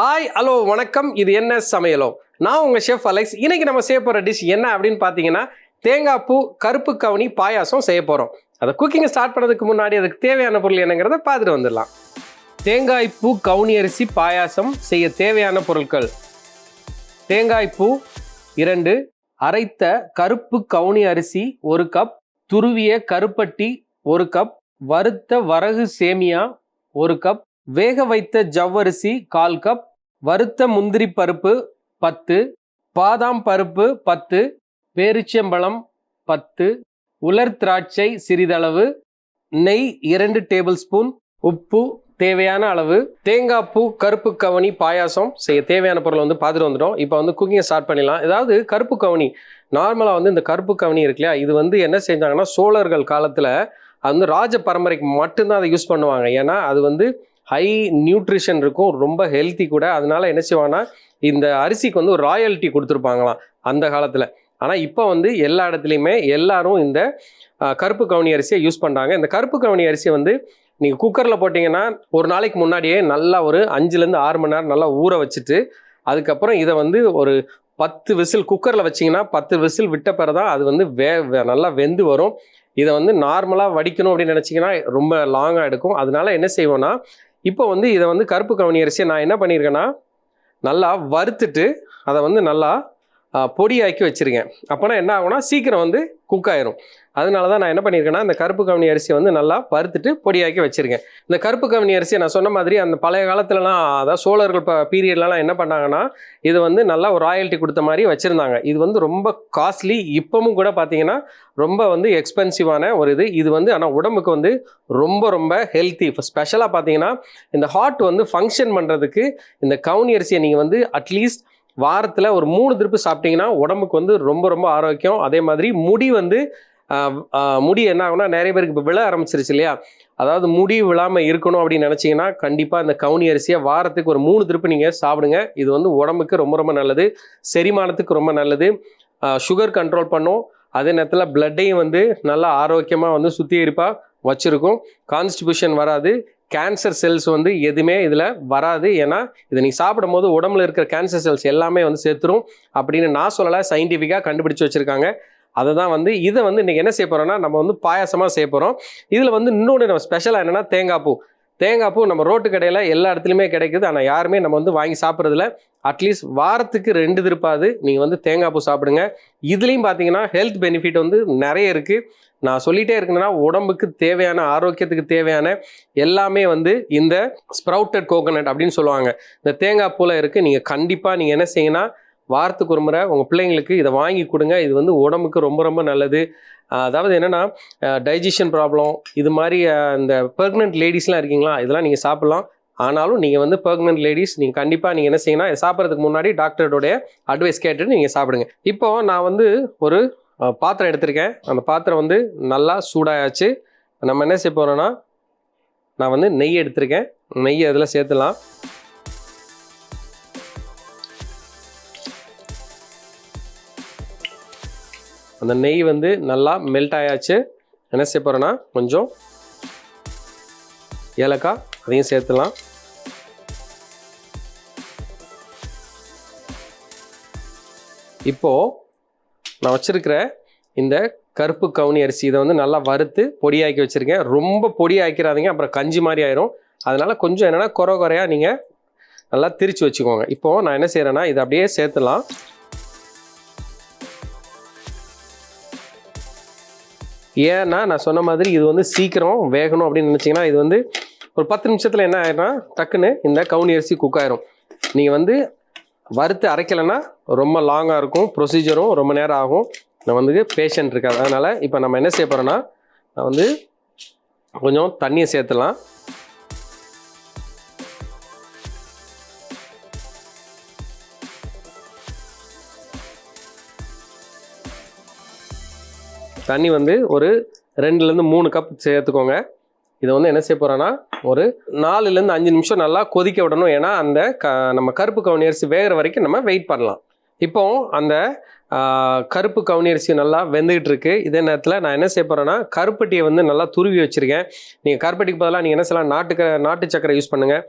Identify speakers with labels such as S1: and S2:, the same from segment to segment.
S1: Hi hello வணக்கம். இது என்ன சமையலோ? நான் உங்கள் ஷெஃப் அலெக்ஸ் இன்னைக்கு நம்ம செய்ய போகிற டிஷ் என்ன அப்படின்னு பார்த்தீங்கன்னா தேங்காய் பூ கருப்பு கவுனி பாயாசம் செய்ய போகிறோம் அதை குக்கிங் ஸ்டார்ட் பண்ணதுக்கு முன்னாடி அதுக்கு தேவையான பொருள் என்னங்கிறத பார்த்துட்டு வந்துடலாம். தேங்காய் பூ கவுனி அரிசி பாயாசம் செய்ய தேவையான பொருட்கள். தேங்காய் பூ இரண்டு. அரைத்த கருப்பு கவுனி அரிசி ஒரு கப் துருவிய கருப்பட்டி ஒரு கப் வறுத்த வரகு சேமியா ஒரு கப் வேக வைத்த ஜவ்வரிசி கால் கப் வறுத்த முந்திரி பருப்பு பத்து பாதாம் பருப்பு பத்து பேரிச்சம்பழம் பத்து உலர் திராட்சை சிறிதளவு நெய் இரண்டு டேபிள் ஸ்பூன் உப்பு தேவையான அளவு தேங்காய் பூ கருப்பு கவனி பாயாசம் செய்ய தேவையான பொருளை வந்து பார்த்துட்டு வந்துட்டோம். இப்போ வந்து குக்கிங்கை ஸ்டார்ட் பண்ணிடலாம். ஏதாவது கருப்பு கவனி. நார்மலாக வந்து இந்த கருப்பு கவனி இருக்கு இல்லையா? இது வந்து என்ன செஞ்சாங்கன்னா சோழர்கள் காலத்தில் அது வந்து ராஜ பரம்பரைக்கு மட்டும்தான் அதை யூஸ் பண்ணுவாங்க. ஏன்னா அது வந்து ஹை நியூட்ரிஷன் இருக்கும் ரொம்ப ஹெல்த்தி கூட. அதனால என்ன செய்வாங்கன்னா இந்த அரிசிக்கு வந்து ஒரு ராயல்ட்டி கொடுத்துருப்பாங்களாம் அந்த காலத்தில். ஆனால் இப்போ வந்து எல்லா இடத்துலையுமே எல்லாரும் இந்த கருப்பு கவுனி அரிசியை யூஸ் பண்ணுறாங்க இந்த கருப்பு கவுனி அரிசியை வந்து நீங்கள் குக்கரில் போட்டிங்கன்னா ஒரு நாளைக்கு முன்னாடியே நல்லா ஒரு அஞ்சுலேருந்து ஆறு மணி நேரம் நல்லா ஊற வச்சுட்டு அதுக்கப்புறம் இதை வந்து ஒரு பத்து விசில் குக்கரில் வச்சிங்கன்னா பத்து விசில் விட்ட பிறகு தான் அது வந்து வே வே- நல்லா வெந்து வரும். இதை வந்து நார்மலாக வடிக்கணும் அப்படின்னு நினச்சிங்கன்னா ரொம்ப லாங்காக எடுக்கும். அதனால என்ன செய்வோன்னா இப்போ வந்து இதை வந்து கருப்பு கவனி அரிசியை நான் என்ன பண்ணியிருக்கேன்னா நல்லா வறுத்துட்டு அதை வந்து நல்லா பொடியாக்கி வச்சுருக்கேன். அப்போனா என்ன ஆகும்னா சீக்கிரம் வந்து குக் ஆயிரும். அதனால தான் நான் என்ன பண்ணியிருக்கேன்னா இந்த கருப்பு கவுனி அரிசியை வந்து நல்லா பருத்துட்டு பொடியாக்கி வச்சுருக்கேன். இந்த கருப்பு கவனி அரிசியை நான் சொன்ன மாதிரி அந்த பழைய காலத்துலலாம் அதாவது சோழர்கள் ப பீரியட்லலாம் என்ன பண்ணாங்கன்னா இது வந்து நல்லா ஒரு ராயல்ட்டி கொடுத்த மாதிரி வச்சுருந்தாங்க. இது வந்து ரொம்ப காஸ்ட்லி இப்போவும் கூட பார்த்தீங்கன்னா ரொம்ப வந்து எக்ஸ்பென்சிவான ஒரு இது. இது வந்து ஆனால் உடம்புக்கு வந்து ரொம்ப ரொம்ப ஹெல்த்தி இப்போ ஸ்பெஷலாக பார்த்தீங்கன்னா இந்த ஹார்ட் வந்து ஃபங்க்ஷன் பண்ணுறதுக்கு இந்த கவுனி அரிசியை நீங்கள் வந்து அட்லீஸ்ட் வாரத்தில் ஒரு மூணு திருப்பு சாப்பிட்டீங்கன்னா உடம்புக்கு வந்து ரொம்ப ரொம்ப ஆரோக்கியம். அதே மாதிரி முடி வந்து முடி என்ன ஆகும்னா நிறைய பேருக்கு இப்போ விழ ஆரம்பிச்சிருச்சு இல்லையா? அதாவது முடி விழாமல் இருக்கணும் அப்படின்னு நினச்சிங்கன்னா கண்டிப்பாக இந்த கவுனி அரிசியை வாரத்துக்கு ஒரு மூணு திருப்பு நீங்கள் சாப்பிடுங்க. இது வந்து உடம்புக்கு ரொம்ப ரொம்ப நல்லது. செரிமானத்துக்கு ரொம்ப நல்லது. சுகர் கண்ட்ரோல் பண்ணும். அதே நேரத்தில் பிளட்டையும் வந்து நல்லா ஆரோக்கியமாக வந்து சுத்திகரிப்பாக வச்சுருக்கும். கான்ஸ்டிபியூஷன் வராது. கேன்சர் செல்ஸ் வந்து எதுவுமே இதில் வராது. ஏன்னா இதை நீங்கள் சாப்பிடும் போது உடம்புல இருக்கிற கேன்சர் செல்ஸ் எல்லாமே வந்து செத்துரும் அப்படின்னு நான் சொல்லலை சயின்டிஃபிக்காக கண்டுபிடிச்சு வச்சுருக்காங்க. அதை தான் வந்து இதை வந்து இன்றைக்கி என்ன செய்ய போகிறோம்னா நம்ம வந்து பாயாசமாக செய்ய போகிறோம் இதில் வந்து இன்னொன்று நம்ம ஸ்பெஷலாக என்னென்னா தேங்காய் பூ. தேங்காய் பூ நம்ம ரோட்டு கடையில் எல்லா இடத்துலையுமே கிடைக்குது. ஆனால் யாருமே நம்ம வந்து வாங்கி சாப்பிட்றதில்ல. அட்லீஸ்ட் வாரத்துக்கு ரெண்டு திருப்பாது நீங்கள் வந்து தேங்காய் பூ சாப்பிடுங்க. இதுலேயும் பார்த்தீங்கன்னா ஹெல்த் பெனிஃபிட் வந்து நிறைய இருக்குது நான் சொல்லிகிட்டே இருக்கேன்னா உடம்புக்கு தேவையான ஆரோக்கியத்துக்கு தேவையான எல்லாமே வந்து இந்த ஸ்ப்ரவுட்டட் கோகோனட் அப்படின்னு சொல்லுவாங்க. இந்த தேங்காய் பூவில் இருக்குது நீங்கள் கண்டிப்பாக நீங்கள் என்ன செய்யுங்கன்னா வாரத்துக்கு ஒரு முறை உங்கள் பிள்ளைங்களுக்கு இதை வாங்கி கொடுங்க. இது வந்து உடம்புக்கு ரொம்ப ரொம்ப நல்லது. அதாவது என்னென்னா டைஜஷன் ப்ராப்ளம் இது மாதிரி இந்த பெர்க்னன்ட் லேடிஸ்லாம் இருக்கீங்களா? இதெல்லாம் நீங்கள் சாப்பிட்லாம். ஆனாலும் நீங்கள் வந்து பெர்க்னன்ட் லேடிஸ் நீங்கள் கண்டிப்பாக நீங்கள் என்ன செய்யணும் சாப்பிட்றதுக்கு முன்னாடி டாக்டரோடைய அட்வைஸ் கேட்டுட்டு நீங்கள் சாப்பிடுங்க. இப்போ நான் வந்து ஒரு பாத்திரம் எடுத்திருக்கேன். அந்த பாத்திரம் வந்து நல்லா சூடாயாச்சு. நம்ம என்ன செய்ய போகிறோன்னா நான் வந்து நெய் எடுத்திருக்கேன். நெய் அதில் சேர்த்துலாம் அந்த நெய் வந்து நல்லா மெல்ட் ஆயாச்சு. என்ன செய்ய போகிறேன்னா கொஞ்சம் ஏலக்காய் அதையும் சேர்த்துலாம். இப்போது நான் வச்சுருக்கிற இந்த கருப்பு கவுனி அரிசி இதை வந்து நல்லா வறுத்து பொடியாக்கி வச்சுருக்கேன். ரொம்ப பொடியாக்கிறாதீங்க அப்புறம் கஞ்சி மாதிரி ஆயிரும். அதனால் கொஞ்சம் என்னென்னா குறை குறையாக நீங்கள் நல்லா திரிச்சு வச்சுக்கோங்க. இப்போது நான் என்ன செய்கிறேன்னா இதை அப்படியே சேர்த்துலாம். ஏன்னா நான் சொன்ன மாதிரி இது வந்து சீக்கிரம் வேகணும் அப்படின்னு நினச்சிங்கன்னா இது வந்து ஒரு பத்து நிமிஷத்தில் என்ன ஆயிடும்னா டக்குன்னு இந்த கவுனி அரிசி குக் ஆயிரும். நீங்கள் வந்து வறுத்து அரைக்கலைன்னா ரொம்ப லாங்காக இருக்கும் ப்ரொசீஜரும் ரொம்ப நேரம் ஆகும். நான் வந்து பேஷண்ட் இருக்காது அதனால் இப்போ நம்ம என்ன செய்ய போகிறோன்னா நான் வந்து கொஞ்சம் தண்ணியை சேர்த்துலாம். தண்ணி வந்து ஒரு ரெண்டுலேருந்து மூணு கப் சேர்த்துக்கோங்க. இதை வந்து என்ன செய்ய போகிறோன்னா ஒரு நாலுலேருந்து அஞ்சு நிமிஷம் நல்லா கொதிக்க விடணும். ஏன்னா அந்த க நம்ம கருப்பு கவுனி அரிசி வேகிற வரைக்கும் நம்ம வெயிட் பண்ணலாம். இப்போ அந்த கருப்பு கவுனி அரிசி நல்லா வெந்துகிட்டு இருக்கு. இதே நேரத்தில் நான் என்ன செய்ய போகிறேன்னா கருப்பட்டியை வந்து நல்லா துருவி வச்சுருக்கேன். நீங்கள் கருப்பட்டிக்கு பதிலாக நீங்கள் என்ன செய்யலாம் நாட்டு நாட்டு சக்கரை யூஸ் பண்ணுங்கள்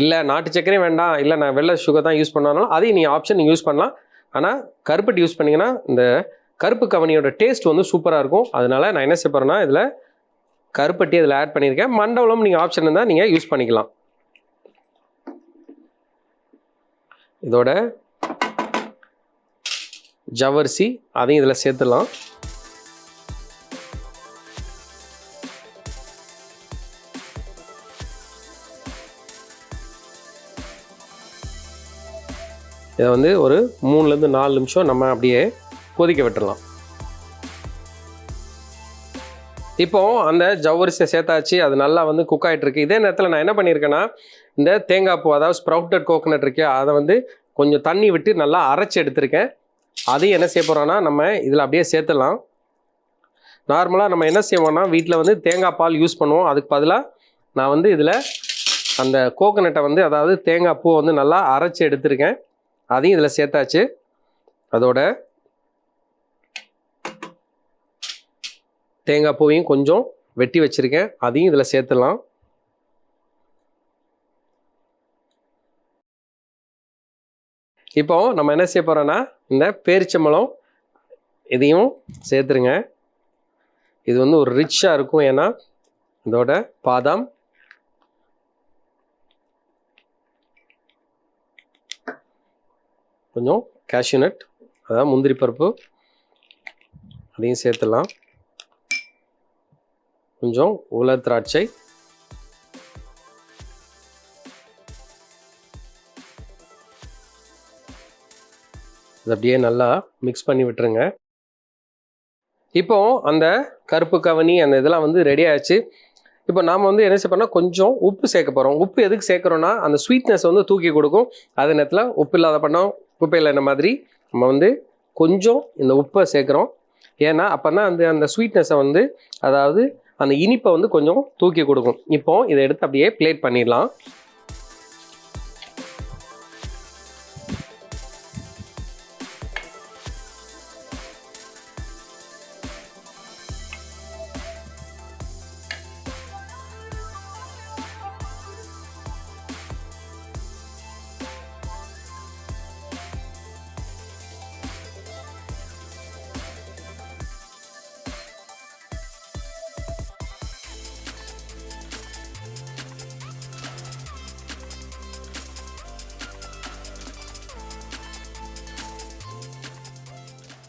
S1: இல்லை நாட்டு சக்கரையும் வேண்டாம். இல்லை நான் வெள்ளை சுகர் தான் யூஸ் பண்ணாலும் அதையும் நீங்கள் ஆப்ஷன் நீங்கள் யூஸ் பண்ணலாம். ஆனால் கருப்பட்டி யூஸ் பண்ணிங்கன்னா இந்த கருப்பு கவனியோட டேஸ்ட் வந்து சூப்பராக இருக்கும். அதனால் நான் என்ன செய்ய இதில் கருப்பட்டி இதில் ஆட் பண்ணியிருக்கேன். மண்டபம் நீங்கள் ஆப்ஷன் இருந்தால் நீங்கள் யூஸ் பண்ணிக்கலாம். இதோட ஜவரிசி அதையும் இதில் சேர்த்துடலாம். இதை வந்து ஒரு மூணுலேருந்து நாலு நிமிஷம் நம்ம அப்படியே கொதிக்க விட்டுடலாம் இப்போ அந்த ஜவ்வரிசியை சேர்த்தாச்சு அது நல்லா வந்து குக் ஆகிட்டு இருக்கு இதே நேரத்தில் நான் என்ன பண்ணியிருக்கேன்னா இந்த தேங்காய் பூ அதாவது ஸ்ப்ரவுட்டட் கோகோனட் இருக்கே அதை வந்து கொஞ்சம் தண்ணி விட்டு நல்லா அரைச்சி எடுத்திருக்கேன். அதையும் என்ன செய்ய போகிறோன்னா நம்ம இதில் அப்படியே சேர்த்துடலாம். நார்மலாக நம்ம என்ன செய்வோம்னா வீட்டில் வந்து தேங்காய் பால் யூஸ் பண்ணுவோம். அதுக்கு பதிலாக நான் வந்து இதில் அந்த கோகோனட்டை வந்து அதாவது தேங்காய் பூ வந்து நல்லா அரைச்சி எடுத்திருக்கேன். அதையும் இதில் சேர்த்தாச்சு. அதோட தேங்காய் பூவையும் கொஞ்சம் வெட்டி வச்சுருக்கேன். அதையும் இதில் சேர்த்துடலாம். இப்போ நம்ம என்ன செய்ய போகிறோன்னா இந்த பேரிச்சம்பழம் இதையும் சேர்த்துருங்க. இது வந்து ஒரு ரிச்சாக இருக்கும். ஏன்னா இதோட பாதாம். கொஞ்சம் cashew நட் அதாவது முந்திரி பருப்பு. அதையும் சேர்த்துடலாம். கொஞ்சம் உலர் திராட்சை. இது அப்படியே நல்லா மிக்ஸ் பண்ணி விட்டுருங்க. இப்போ அந்த கருப்பு கவனி அந்த இதெல்லாம் வந்து ரெடி ஆயிடுச்சு. இப்போ நாம் வந்து என்ன செய்ய கொஞ்சம் உப்பு சேர்க்க போகிறோம் உப்பு எதுக்கு சேர்க்குறோன்னா அந்த ஸ்வீட்னஸ் வந்து தூக்கி கொடுக்கும். அதே நேரத்தில் உப்பு இல்லாத பண்ணோம். உப்பு இந்த மாதிரி நம்ம வந்து கொஞ்சம் இந்த உப்பை சேர்க்குறோம். ஏன்னா அப்போ தான் அந்த அந்த ஸ்வீட்னஸை வந்து அதாவது அந்த இனிப்பை வந்து கொஞ்சம் தூக்கி கொடுக்கும். இப்போ இதை எடுத்து அப்படியே பிளேட் பண்ணிடலாம்.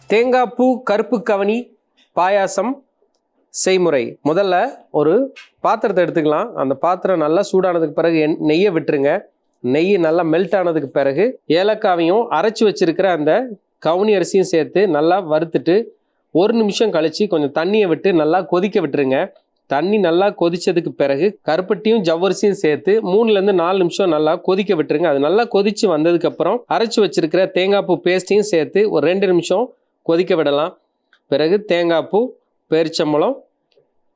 S1: தேங்காய் பூ கருப்பு கவனி பாயாசம் செய்முறை. முதல்ல ஒரு பாத்திரத்தை எடுத்துக்கலாம். அந்த பாத்திரம் நல்லா சூடானதுக்கு பிறகு எண்- நெய்யை விட்டுருங்க. நெய் நல்லா மெல்ட் ஆனதுக்கு பிறகு ஏலக்காவையும் அரைச்சி வச்சிருக்கிற அந்த கவுனி அரிசியும் சேர்த்து நல்லா வறுத்துட்டு ஒரு நிமிஷம் கழித்து கொஞ்சம் தண்ணியை விட்டு நல்லா கொதிக்க விட்டுருங்க. தண்ணி நல்லா கொதித்ததுக்கு பிறகு கருப்பட்டியும் ஜவ்வரிசியும் சேர்த்து மூணுலேருந்து நாலு நிமிஷம் நல்லா கொதிக்க விட்டுருங்க. அது நல்லா கொதித்து வந்ததுக்கப்புறம் அரைச்சி வச்சிருக்கிற தேங்காய் பூ பேஸ்ட்டையும் சேர்த்து ஒரு ரெண்டு நிமிஷம் கொதிக்க விடலாம். பிறகு தேங்காய் பூ பேரிச்சம்பழம்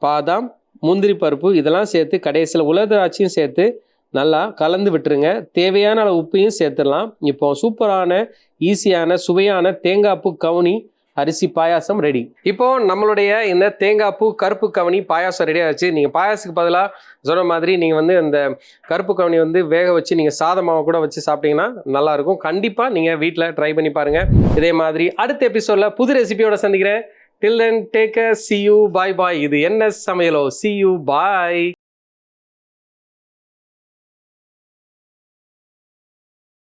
S1: பாதாம் முந்திரி பருப்பு இதெல்லாம் சேர்த்து கடைசியில் உலர்திராட்சையும் சேர்த்து நல்லா கலந்து விட்டுருங்க. தேவையான அளவு உப்பையும் சேர்த்துடலாம். இப்போ சூப்பரான ஈஸியான சுவையான தேங்காய் பூ கவுனி அரிசி பாயாசம் ரெடி இப்போ நம்மளுடைய இந்த தேங்காய் பூ கருப்பு கவனி பாயாசம் ரெடியாக வச்சு நீங்கள் பாயாசத்துக்கு பதிலாக சொன்ன மாதிரி நீங்கள் வந்து இந்த கருப்பு கவனி வந்து வேக வச்சு நீங்கள் சாதமாவை கூட வச்சு சாப்பிட்டீங்கன்னா நல்லாயிருக்கும். கண்டிப்பாக நீங்கள் வீட்டில் ட்ரை பண்ணி பாருங்கள் இதே மாதிரி அடுத்த எபிசோடில் புது ரெசிபியோட சந்திக்கிறேன். Till then take see you bye bye இது என்ன சமையலோ? C you bye